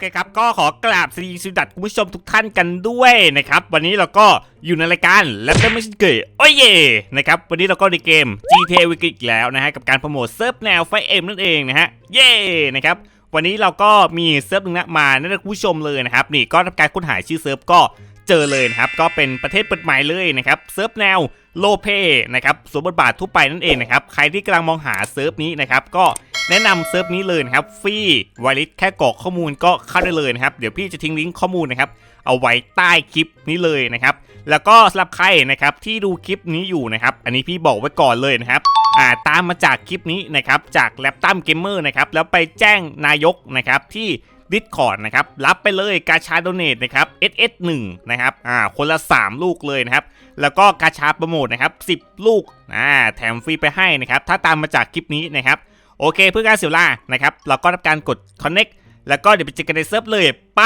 เคครับ ก็ขอกราบสวัสดีสวัดคุณผู้ชมทุกท่านกันด้วยนะครับ วันนี้เราก็อยู่ในรายการและก็ไม่ใช่เกยโอ้ยเย่นะครับ วันนี้เราก็ในเกม GTA w i k อีกแล้วนะฮะ กับการโปรโมทเซิร์ฟแนวไฟเอ็มนั่นเองนะฮะ เย่นะครับ วันนี้เราก็มีเซิร์ฟหนึ่งนะมาแนะนำคุณผู้ชมเลยนะครับ นี่ก็ทำการค้นหาชื่อเซิร์ฟก็เจอเลยนะครับ ก็เป็นประเทศเปิดใหม่เลยนะครับ เซิร์ฟแนวโลเปนะครับสวมบทบาททั่วไปนั่นเองนะครับ ใครที่กำลังมองหาเซิร์ฟนี้นะครับก็ แนะนำเซิร์ฟนี้เลยนะครับฟรีไวลิสแค่กรอกข้อมูลก็เข้าได้เลยนะครับ เดี๋ยวพี่จะทิ้งลิงก์ข้อมูลนะครับเอาไว้ใต้คลิปนี้เลยนะครับ แล้วก็สำหรับใครนะครับที่ดูคลิปนี้อยู่นะครับ อันนี้พี่บอกไว้ก่อนเลยนะครับอ่าตามมาจากคลิปนี้นะครับจากแล็ปตัมเกมเมอร์นะครับแล้วไปแจ้งนายกนะครับที่ดิสคอร์ดนะครับรับไปเลยกาชาโดเนทนะครับ SS1 นะครับอ่าคนละ 3 ลูกเลยนะครับ แล้วก็กาชาโปรโมทนะครับ 10 ลูกอ่าแถมฟรีไปให้นะครับ ถ้าตามมาจากคลิปนี้นะครับ โอเคเพื่อการเสียเวลานะครับ เราก็ทำการกด connect แล้วก็เดี๋ยวไปเจอกันในเซิร์ฟเลย ไป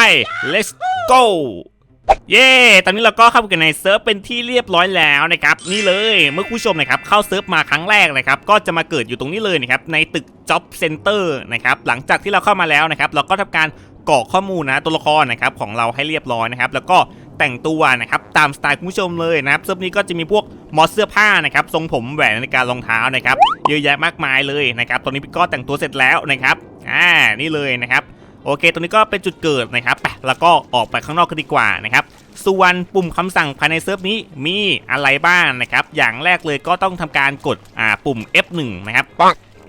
let's go เย้ ตอนนี้เราก็เข้าไปกันในเซิร์ฟเป็นที่เรียบร้อยแล้วนะครับ นี่เลยเมื่อคุณผู้ชมนะครับเข้าเซิร์ฟมาครั้งแรกนะครับ ก็จะมาเกิดอยู่ตรงนี้เลยนะครับ ในตึก Job Center นะครับ หลังจากที่เราเข้ามาแล้วนะครับ เราก็ทำการกรอกข้อมูลนะตัวละครนะครับของเราให้เรียบร้อยนะครับ แล้วก็ แต่งตัวนะครับตามสไตล์คุณผู้ชมเลยนะครับเซิร์ฟนี้ก็จะมีพวกมอสเสื้อผ้านะครับทรงผมแหวนนาฬิการรองเท้านะครับเยอะแยะมากมายเลยนะครับตอนนี้พี่ก็แต่งตัวเสร็จแล้วนะครับอ่านี่เลยนะครับโอเคตรงนี้ก็เป็นจุดเกิดนะครับไปแล้วก็ออกไปข้างนอกกันดีกว่านะครับส่วนปุ่มคำสั่งภายในเซิร์ฟนี้มีอะไรบ้างนะครับ อย่างแรกเลยก็ต้องทำการกดอ่าปุ่ม F1 นะครับ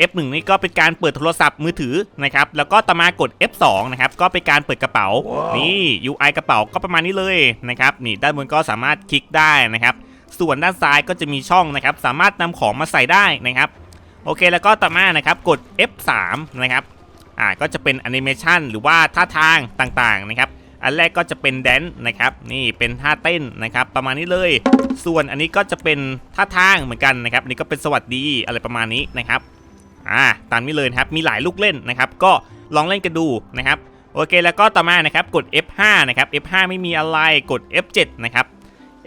F1 นี่ก็เป็นการเปิดโทรศัพท์มือถือนะครับแล้วก็ต่อมากด F2 นะครับก็เป็นการเปิดกระเป๋านี่ UI กระเป๋าก็ประมาณนี้เลยนะครับนี่ด้านบนก็สามารถคลิกได้นะครับส่วนด้านซ้ายก็จะมีช่องนะครับสามารถนำของมาใส่ได้นะครับโอเคแล้วก็ต่อมานะครับกด F3 นะครับอ่าก็จะเป็นแอนิเมชันหรือว่าท่าทางต่างๆนะครับอันแรกก็จะเป็นแดนซ์นะครับนี่เป็นท่าเต้นนะครับประมาณนี้เลย ส่วนอันนี้ก็จะเป็นท่าทางเหมือนกันนะครับอันนี้ก็เป็นสวัสดีอะไรประมาณนี้นะครับ อ่าตามนี้เลยครับมีหลายลูกเล่นนะครับ ก็ลองเล่นกันดูนะครับโอเคแล้วก็ต่อมานะครับกด F5 นะครับ F5 ไม่มีอะไรกด F7 นะครับ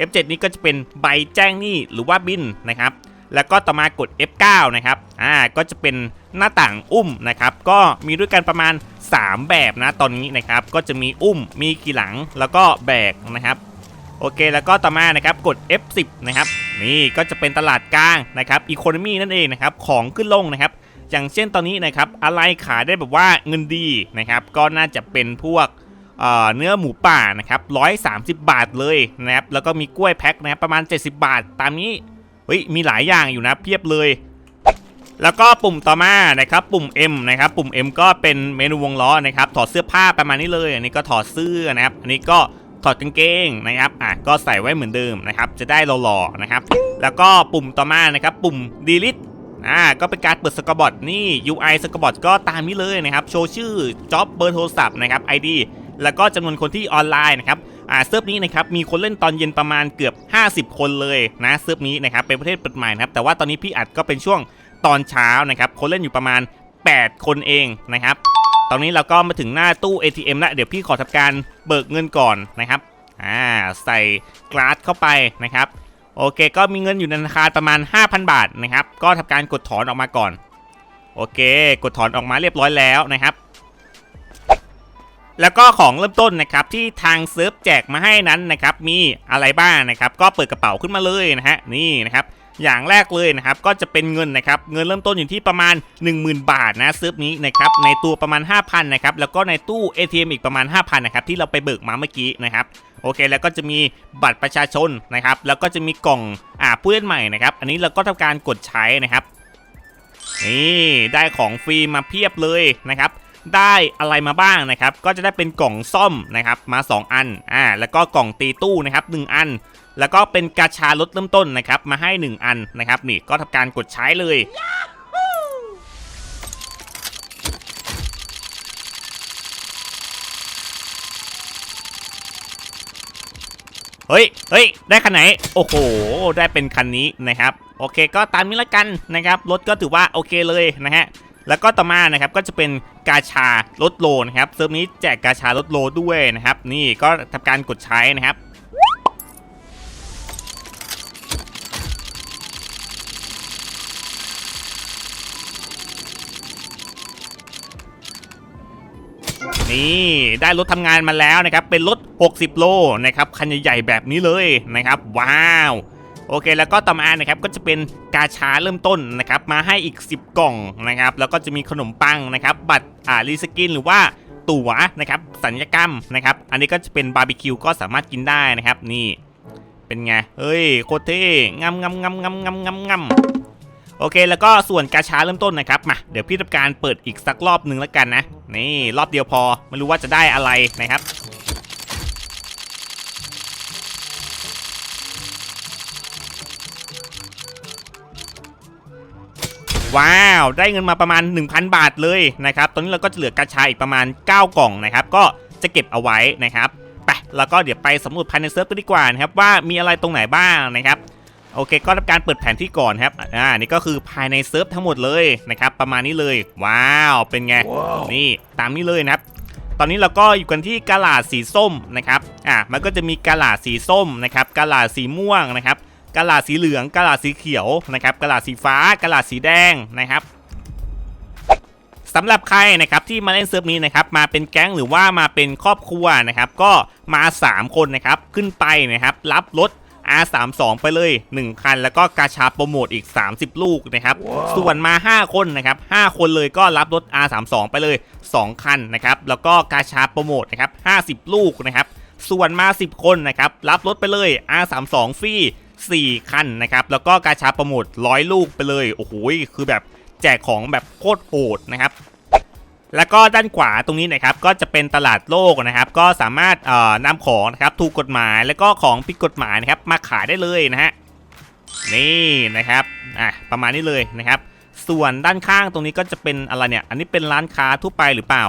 F7 นี้ก็จะเป็นใบแจ้งหนี้หรือว่าบินนะครับ แล้วก็ต่อมากด F9 นะครับอ่าก็จะเป็นหน้าต่างอุ้มนะครับ ก็มีด้วยกันประมาณ 3 แบบนะตอนนี้นะครับ ก็จะมีอุ้มมีกี่หลังแล้วก็แบกนะครับโอเคแล้วก็ต่อมานะครับกด F10 นะครับนี่ก็จะเป็นตลาดกลางนะครับอีโคโนมีนั่นเองนะครับของขึ้นลงนะครับ อย่างเช่นตอนนี้นะครับอะไรขายได้แบบว่าเงินดีนะครับ ก็น่าจะเป็นพวกเเนื้อหมูป่านะครับ130 บาทเลยนะครับ แล้วก็มีกล้วยแพ็คนะครับประมาณ 70 บาท ตามนี้ เฮ้ย มีหลายอย่างอยู่นะเพียบเลย แล้วก็ปุ่มต่อมานะครับ ปุ่ม M นะครับ ปุ่ม M ก็เป็นเมนูวงล้อนะครับ ถอดเสื้อผ้าประมาณนี้เลย อันนี้ก็ถอดเสื้อนะครับ อันนี้ก็ถอดกางเกงนะครับ อะ ก็ใส่ไว้เหมือนเดิมนะครับ จะได้หล่อๆนะครับ แล้วก็ปุ่มต่อมานะครับ ปุ่ม delete อ่าก็เป็นการเปิดสกอร์บอตนี่ UI สกอร์บอตก็ตามนี้เลยนะครับ โชว์ชื่อ job เบอร์โทรศัพท์นะครับ ID แล้วก็จำนวนคนที่ออนไลน์นะครับอ่าเซิร์ฟนี้นะครับมีคนเล่นตอนเย็นประมาณเกือบ 50 คนเลยนะเซิร์ฟนี้นะครับเป็นประเทศเปิดใหม่นะครับแต่ว่าตอนนี้พี่อัดก็เป็นช่วงตอนเช้านะครับคนเล่นอยู่ประมาณ 8 คนเองนะครับตอนนี้เราก็มาถึงหน้าตู้ ATM แล้วเดี๋ยวพี่ขอทำการเบิกเงินก่อนนะครับอ่าใส่กราสเข้าไปนะครับ โอเค ก็มีเงินอยู่ในธนาคารประมาณ 5,000 บาทนะครับ ก็ทำการกดถอนออกมาก่อน โอเค กดถอนออกมาเรียบร้อยแล้วนะครับ แล้วก็ของเริ่มต้นนะครับที่ทางเซิร์ฟแจกมาให้นั้นนะครับ มีอะไรบ้างนะครับ ก็เปิดกระเป๋าขึ้นมาเลยนะฮะ นี่นะครับ อย่างแรกเลยนะครับ ก็จะเป็นเงินนะครับ เงินเริ่มต้นอยู่ที่ประมาณ 10,000 บาทนะเซิร์ฟนี้นะครับ ในตัวประมาณ 5,000 นะครับ แล้วก็ในตู้ ATM อีกประมาณ 5,000 นะครับ ที่เราไปเบิกมาเมื่อกี้นะครับ โอเค แล้วก็จะมีบัตรประชาชนนะครับ แล้วก็จะมีกล่องอ่าผู้เล่นใหม่นะครับ อันนี้เราก็ทำการกดใช้นะครับ นี่ได้ของฟรีมาเพียบเลยนะครับ ได้อะไรมาบ้างนะครับ ก็จะได้เป็นกล่องซ่อมนะครับมา 2 อันอ่าแล้วก็กล่องตีตู้นะครับ 1 อัน แล้วก็เป็นกาชาลดเริ่มต้นนะครับ มาให้ 1 อันนะครับ นี่ก็ทำการกดใช้เลย เฮ้ยเฮ้ยได้คันไหน โอ้โห ได้เป็นคันนี้นะครับ โอเคก็ตามนี้ละกันนะครับ รถก็ถือว่าโอเคเลยนะฮะแล้วก็ต่อมานะครับก็จะเป็นกาชาลดโลนะครับเซิร์ฟนี้แจกกาชาลดโลด้วยนะครับ นี่ก็ทำการกดใช้นะครับ นี่ได้รถทำงานมาแล้วนะครับ เป็นรถ 60 โลนะครับคันใหญ่ๆแบบนี้เลยนะครับ ว้าวโอเค แล้วก็ต่อมานะครับก็จะเป็นกาชาเริ่มต้นนะครับมาให้อีก 10 กล่องนะครับ แล้วก็จะมีขนมปังนะครับ บัตรอ่ารีสกินหรือว่าตั๋วนะครับสัญญกรรมนะครับ อันนี้ก็จะเป็นบาร์บีคิวก็สามารถกินได้นะครับ นี่เป็นไงเฮ้ยโคตรเท่งำงำงำงำงำงำงำ โอเค แล้วก็ส่วนกาชาเริ่มต้นนะครับมาเดี๋ยวพี่ทำการเปิดอีกสักรอบหนึ่งแล้วกันนะ นี่รอบเดียวพอไม่รู้ว่าจะได้อะไรนะครับว้าว ได้เงินมาประมาณ 1,000 บาทเลยนะครับ ตอนนี้เราก็จะเหลือกาชาอีกประมาณ 9 กล่องนะครับ ก็จะเก็บเอาไว้นะครับ ไป แล้วก็เดี๋ยวไปสำรวจภายในเซิร์ฟกันดีกว่านะครับว่ามีอะไรตรงไหนบ้างนะครับ โอเค ก็ทำการเปิดแผนที่ก่อนครับ อ่า นี่ก็คือภายในเซิร์ฟทั้งหมดเลยนะครับ ประมาณนี้เลย ว้าว เป็นไงนี่ตามนี้เลยนะครับ ตอนนี้เราก็อยู่กันที่กาลาดสีส้มนะครับ อ่า มันก็จะมีกาลาดสีส้มนะครับกาลาดสีม่วงนะครับกาลาดสีเหลืองกาลาดสีเขียวนะครับกาลาดสีฟ้ากาลาดสีแดงนะครับสำหรับใครนะครับที่มาเล่นเซิร์ฟนี้นะครับมาเป็นแก๊งหรือว่ามาเป็นครอบครัวนะครับก็มา 3 คนนะครับขึ้นไปนะครับรับรถ R32 ไปเลย 1 คัน แล้วก็กาชาโปรโมทอีก 30 ลูกนะครับส่วนมา 5 คนนะครับ 5 คนเลยก็รับรถ R32 ไปเลย 2 คันนะครับ แล้วก็กาชาโปรโมทนะครับ 50 ลูกนะครับ ส่วนมา 10 คนนะครับ รับรถไปเลย R32 ฟรี4 คันนะครับ แล้วก็กาชาโปรโมท100 ลูกไปเลย โอ้โห คือแบบแจกของแบบโคตรโหดนะครับ แล้วก็ด้านขวาตรงนี้นะครับก็จะเป็นตลาดโลกนะครับ ก็สามารถเอ่อนำของนะครับถูกกฎหมายแล้วก็ของผิดกฎหมายนะครับมาขายได้เลยนะฮะนี่นะครับอะประมาณนี้เลยนะครับ ส่วนด้านข้างตรงนี้ก็จะเป็นอะไรเนี่ย อันนี้เป็นร้านค้าทั่วไปหรือเปล่า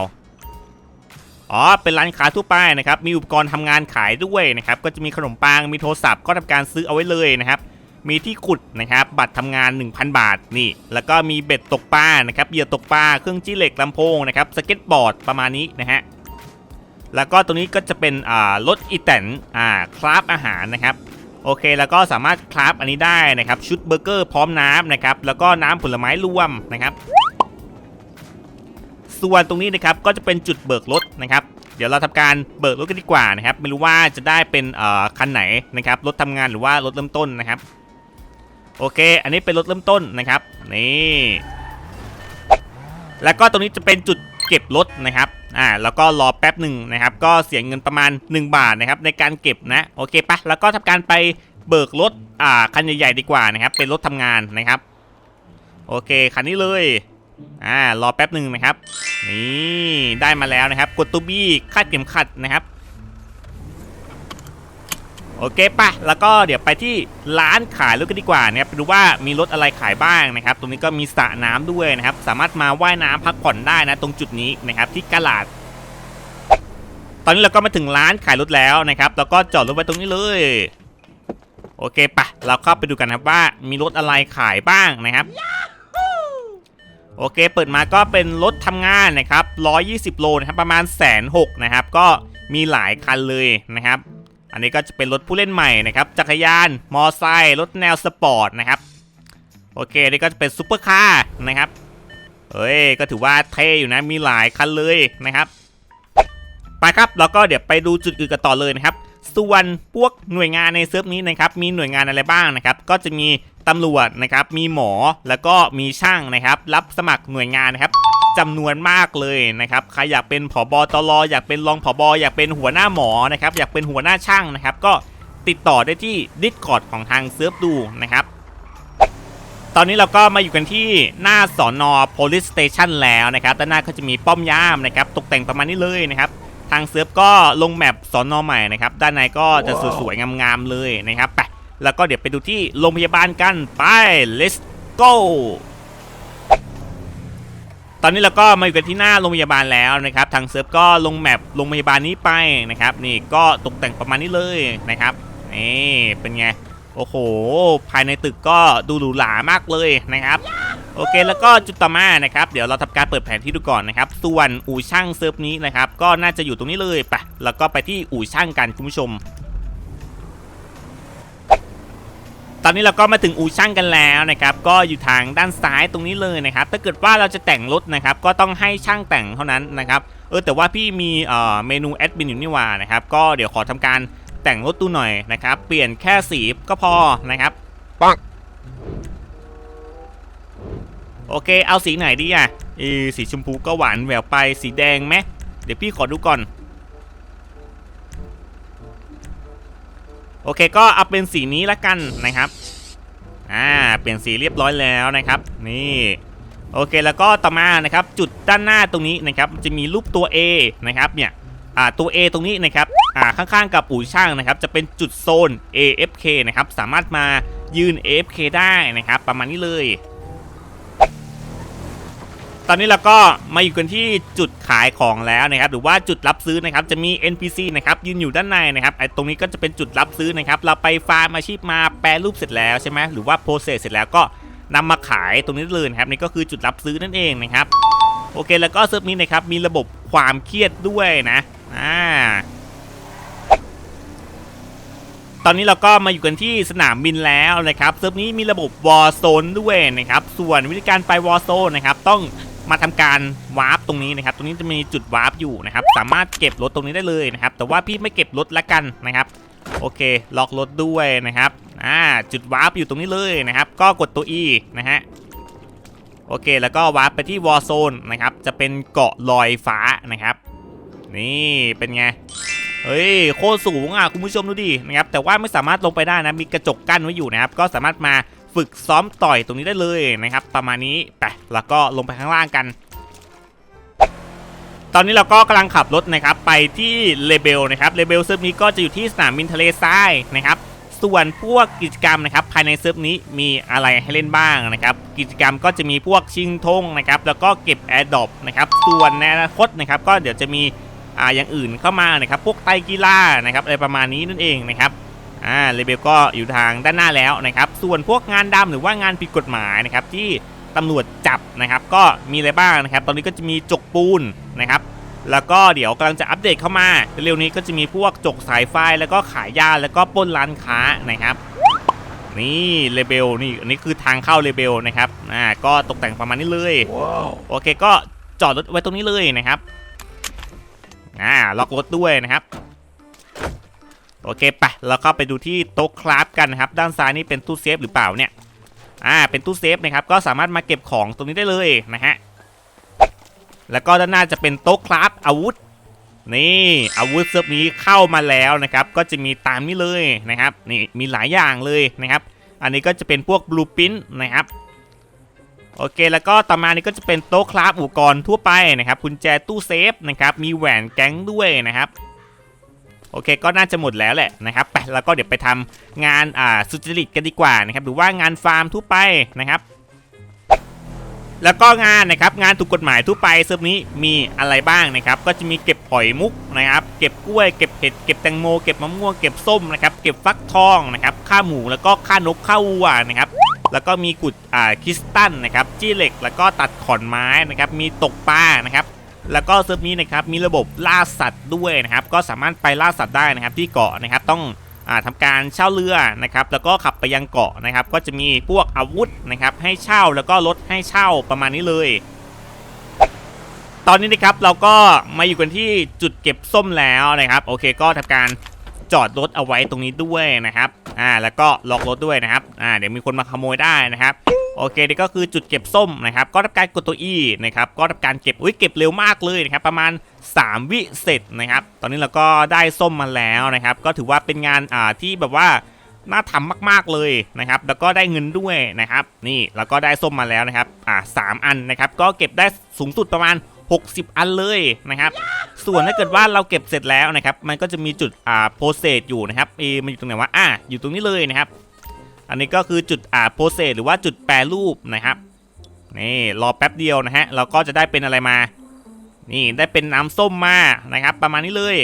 อ๋อเป็นร้านค้าทั่วไปนะครับมีอุปกรณ์ทำงานขายด้วยนะครับ ก็จะมีขนมปังมีโทรศัพท์ก็ทำการซื้อเอาไว้เลยนะครับ มีที่ขุดนะครับ บัตรทำงาน 1,000 บาทนี่ แล้วก็มีเบ็ดตกปลานะครับเหยื่อตกปลาเครื่องจี้เหล็กลำโพงนะครับสเก็ตบอร์ดประมาณนี้นะฮะแล้วก็ตรงนี้ก็จะเป็นอ่ารถอีแตนอ่าคราฟอาหารนะครับโอเค แล้วก็สามารถคราฟอันนี้ได้นะครับชุดเบอร์เกอร์พร้อมน้ำนะครับแล้วก็น้ำผลไม้รวมนะครับ ส่วนตรงนี้นะครับก็จะเป็นจุดเบิกรถนะครับ เดี๋ยวเราทำการเบิกรถกันดีกว่านะครับ ไม่รู้ว่าจะได้เป็นเอ่อคันไหนนะครับรถทำงานหรือว่ารถเริ่มต้นนะครับ โอเค อันนี้เป็นรถเริ่มต้นนะครับ นี่ แล้วก็ตรงนี้จะเป็นจุดเก็บรถนะครับ อ่า แล้วก็รอแป๊บหนึ่งนะครับ ก็เสียเงินประมาณ 1 บาทนะครับ ในการเก็บนะ โอเคปะแล้วก็ทำการไปเบิกรถ อ่า คันใหญ่ๆดีกว่านะครับ เป็นรถทำงานนะครับ โอเค คันนี้เลย อ่า รอแป๊บหนึ่งนะครับ นี่ ได้มาแล้วนะครับ กดตัวบี้คาดเข็มขัดนะครับ โอเคปะแล้วก็เดี๋ยวไปที่ร้านขายรถกันดีกว่านะครับไปดูว่ามีรถอะไรขายบ้างนะครับ ตรงนี้ก็มีสระน้ำด้วยนะครับ สามารถมาว่ายน้ำพักผ่อนได้นะ ตรงจุดนี้นะครับที่กาลาด ตอนนี้เราก็มาถึงร้านขายรถแล้วนะครับแล้วก็จอดรถไว้ตรงนี้เลย โอเคปะเราเข้าไปดูกันครับว่ามีรถอะไรขายบ้างนะครับโอเค เปิดมาก็เป็นรถทำงานนะครับ120 โลนะครับ ประมาณแสนหกนะครับ ก็มีหลายคันเลยนะครับ อันนี้ก็จะเป็นรถผู้เล่นใหม่นะครับ จักรยาน มอไซค์รถแนวสปอร์ตนะครับ โอเคนี่ก็จะเป็นซุปเปอร์คาร์นะครับเอ้ย ก็ถือว่าเท่อยู่นะ มีหลายคันเลยนะครับ ไปครับแล้วก็เดี๋ยวไปดูจุดอื่นกันต่อเลยนะครับ ส่วนพวกหน่วยงานในเซิร์ฟนี้นะครับ มีหน่วยงานอะไรบ้างนะครับ ก็จะมีตำรวจนะครับ มีหมอ แล้วก็มีช่างนะครับ รับสมัครหน่วยงานนะครับ จำนวนมากเลยนะครับใครอยากเป็นผบตรอยากเป็นรองผบอยากเป็นหัวหน้าหมอนะครับอยากเป็นหัวหน้าช่างนะครับ ก็ติดต่อได้ที่ดิสคอร์ดของทางเซิร์ฟดูนะครับตอนนี้เราก็มาอยู่กันที่หน้าสอนอ police station แล้วนะครับด้านหน้าก็จะมีป้อมยามนะครับ ตกแต่งประมาณนี้เลยนะครับ ทางเซิร์ฟก็ลงแมปสอนอใหม่นะครับ ด้านในก็จะสวยๆ งามๆ เลยนะครับ ไป แล้วก็เดี๋ยวไปดูที่โรงพยาบาลกัน ไป let's go ตอนนี้เราก็มาอยู่กันที่หน้าโรงพยาบาลแล้วนะครับ ทางเซิร์ฟก็ลงแมปโรงพยาบาลนี้ไปนะครับ นี่ก็ตกแต่งประมาณนี้เลยนะครับนี่เป็นไงโอ้โห ภายในตึกก็ดูหรูหรามากเลยนะครับ โอเคแล้วก็จุดต่อมานะครับ เดี๋ยวเราทำการเปิดแผนที่ดูก่อนนะครับ ส่วนอู่ช่างเซิร์ฟนี้นะครับ ก็น่าจะอยู่ตรงนี้เลยไปแล้วก็ไปที่อู่ช่างกันคุณผู้ชม ตอนนี้เราก็มาถึงอู่ช่างกันแล้วนะครับก็อยู่ทางด้านซ้ายตรงนี้เลยนะครับถ้าเกิดว่าเราจะแต่งรถนะครับก็ต้องให้ช่างแต่งเท่านั้นนะครับเออแต่ว่าพี่มีเอ่อเมนูแอดมินอยู่นี่หว่านะครับก็เดี๋ยวขอทำการแต่งรถตู้หน่อยนะครับเปลี่ยนแค่สีก็พอนะครับปังโอเคเอาสีไหนดีอะเออสีชมพูก็หวานแหววไปสีแดงไหมเดี๋ยวพี่ขอดูก่อน อเคก็เอาเป็นสีนี้ละกันนะครับอ่าเปลี่ยนสีเรียบร้อยแล้วนะครับนี่โอเคแล้วก็ต่อมานะครับจุดด้านหน้าตรงนี้นะครับจะมีรูปตัว A นะครับเนี่ยอ่าตัว A ตรงนี้นะครับอ่าข้างๆกับอู่ช่างนะครับจะเป็นจุดโซน AFK นะครับสามารถมายืน AFK ได้นะครับประมาณนี้เลย ตอนนี้เราก็มาอยู่กันที่จุดขายของแล้วนะครับหรือว่าจุดรับซื้อนะครับจะมี NPC นะครับยืนอยู่ด้านในนะครับไอ้ตรงนี้ก็จะเป็นจุดรับซื้อนะครับเราไปฟาร์มอาชีพมาแปรรูปเสร็จแล้วใช่ไหมหรือว่าโปรเซสเสร็จแล้วก็นำมาขายตรงนี้เลยนะครับนี่ก็คือจุดรับซื้อนั่นเองนะครับโอเคแล้วก็เซิร์ฟนี้นะครับมีระบบความเครียดด้วยนะอ่าตอนนี้เราก็มาอยู่กันที่สนามบินแล้วนะครับเซิร์ฟนี้มีระบบวอ r z โซนด้วยนะครับ ส่วนวิธีการไปวอ r z โซนนะครับ ต้อง มาทำการวาร์ปตรงนี้นะครับ ตรงนี้จะมีจุดวาร์ปอยู่นะครับ สามารถเก็บรถตรงนี้ได้เลยนะครับ แต่ว่าพี่ไม่เก็บรถละกันนะครับ โอเค ล็อกรถด้วยนะครับ อ่า จุดวาร์ปอยู่ตรงนี้เลยนะครับ ก็กดตัว E นะฮะ โอเค แล้วก็วาร์ปไปที่วอ r z โซนนะครับ จะเป็นเกาะลอยฟ้านะครับ นี่เป็นไง เฮ้ย โคตรสูงอะคุณผู้ชมดูดินะครับ แต่ว่าไม่สามารถลงไปได้นะ มีกระจกกั้นไว้อยู่นะครับ ก็สามารถมา ฝึกซ้อมต่อยตรงนี้ได้เลยนะครับ ประมาณนี้ไปแล้วก็ลงไปข้างล่างกัน ตอนนี้เราก็กำลังขับรถนะครับ ไปที่เลเบลนะครับเลเบลเซิร์ฟนี้ก็จะอยู่ที่สนามบินทะเลทรายนะครับส่วนพวกกิจกรรมนะครับภายในเซิร์ฟนี้มีอะไรให้เล่นบ้างนะครับ กิจกรรมก็จะมีพวกชิงธงนะครับแล้วก็เก็บแอร์ดอปนะครับส่วนในอนาคตนะครับก็เดี๋ยวจะมีอ่าอย่างอื่นเข้ามานะครับพวกไตกีฬานะครับอะไรประมาณนี้นั่นเองนะครับ อ่าเลเบลก็อยู่ทางด้านหน้าแล้วนะครับ ส่วนพวกงานดำหรือว่างานผิดกฎหมายนะครับที่ตำรวจจับนะครับ ก็มีอะไรบ้างนะครับ ตอนนี้ก็จะมีจกปูนนะครับ แล้วก็เดี๋ยวกำลังจะอัปเดตเข้ามาเร็วๆนี้ก็จะมีพวกจกสายไฟแล้วก็ขายยาแล้วก็ปล้นร้านค้านะครับ นี่เลเบลนี่อันนี้คือทางเข้าเลเบลนะครับอ่าก็ตกแต่งประมาณนี้เลยว้าวโอเคก็จอดรถไว้ตรงนี้เลยนะครับอ่าล็อกรถด้วยนะครับโอเคไปแล้วก็ไปดูที่โต๊ะคราฟกันนะครับด้านซ้ายนี่เป็นตู้เซฟหรือเปล่าเนี่ยอ่าเป็นตู้เซฟนะครับก็สามารถมาเก็บของตรงนี้ได้เลยนะฮะแล้วก็ด้านหน้าจะเป็นโต๊ะคราฟอาวุธนี่อาวุธเซิร์ฟนี้เข้ามาแล้วนะครับก็จะมีตามนี้เลยนะครับนี่มีหลายอย่างเลยนะครับ อันนี้ก็จะเป็นพวกบลูพิ้นนะครับโอเคแล้วก็ต่อมานี่ก็จะเป็นโต๊ะคราฟอุปกรณ์ทั่วไปนะครับกุญแจตู้เซฟนะครับมีแหวนแก๊งด้วยนะครับ โอเค ก็น่าจะหมดแล้วแหละนะครับไปแล้วก็เดี๋ยวไปทำงานอ่าสุจริตกันดีกว่านะครับหรือว่างานฟาร์มทั่วไปนะครับแล้วก็งานนะครับงานถูกกฎหมายทั่วไปเซิร์ฟนี้มีอะไรบ้างนะครับ ก็จะมีเก็บหอยมุกนะครับ เก็บกล้วยเก็บเห็ดเก็บแตงโมเก็บมะม่วงเก็บส้มนะครับเก็บฟักทองนะครับค่าหมูแล้วก็ค่านกค่าวัวนะครับแล้วก็มีกุดอ่าคริสตัลนะครับจี้เหล็กแล้วก็ตัดขอนไม้นะครับมีตกปลานะครับ แล้วก็เซิร์ฟนี้นะครับมีระบบล่าสัตว์ด้วยนะครับก็สามารถไปล่าสัตว์ได้นะครับที่เกาะนะครับต้องอาทำการเช่าเรือนะครับแล้วก็ขับไปยังเกาะนะครับ ก็จะมีพวกอาวุธนะครับให้เช่าแล้วก็รถให้เช่าประมาณนี้เลย ตอนนี้นะครับเราก็มาอยู่กันที่จุดเก็บส้มแล้วนะครับ โอเคก็ทำการจอดรถเอาไว้ตรงนี้ด้วยนะครับอ่าแล้วก็ล็อกรถด้วยนะครับอ่าเดี๋ยวมีคนมาขโมยได้นะครับ โอเคนี่ก็คือจุดเก็บส้มนะครับ ก็ทำการกดตัว E นะครับ ก็ทำการเก็บ อุ้ยเก็บเร็วมากเลยนะครับ ประมาณ 3 วิเสร็จนะครับ ตอนนี้เราก็ได้ส้มมาแล้วนะครับ ก็ถือว่าเป็นงานอ่าที่แบบว่าน่าทำมากๆเลยนะครับ แล้วก็ได้เงินด้วยนะครับ นี่แล้วก็ได้ส้มมาแล้วนะครับ อ่าสามอันนะครับ ก็เก็บได้สูงสุดประมาณ 60 อันเลยนะครับ ส่วนถ้าเกิดว่าเราเก็บเสร็จแล้วนะครับ มันก็จะมีจุดอ่าโปรเซสอยู่นะครับเอมันอยู่ตรงไหนวะ อ่าอยู่ตรงนี้เลยนะครับ อันนี้ก็คือจุดอ่าโปรเซสหรือว่าจุดแปรรูปนะครับนี่รอแป๊บเดียวนะฮะเราก็จะได้เป็นอะไรมา นี่ได้เป็นน้ำส้มมานะครับ ประมาณนี้เลย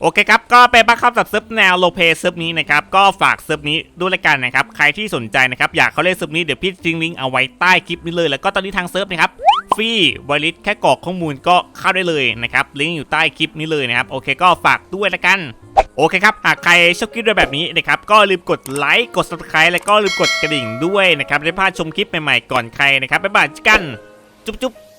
โอเคครับ ก็ไปบ้าครับกับเซิร์ฟแนวโลเปเซิร์ฟนี้นะครับ ก็ฝากเซิร์ฟนี้ด้วยละกันนะครับ ใครที่สนใจนะครับ อยากเข้าเล่นเซิร์ฟนี้ เดี๋ยวพี่ทิ้งลิงก์เอาไว้ใต้คลิปนี้เลย แล้วก็ตอนนี้ทางเซิร์ฟนะครับ ฟรีไวลิสแค่กรอกข้อมูลก็เข้าได้เลยนะครับ ลิงก์อยู่ใต้คลิปนี้เลยนะครับ โอเค ก็ฝากด้วยละกัน โอเคครับ หากใครชอบคลิปแบบนี้นะครับ ก็ลืมกดไลค์ กด subscribe และก็ลืมกดกระดิ่งด้วยนะครับได้พลาดชมคลิปใหม่ๆก่อนใครนะครับ บ๊ายบายกัน จุ๊บๆ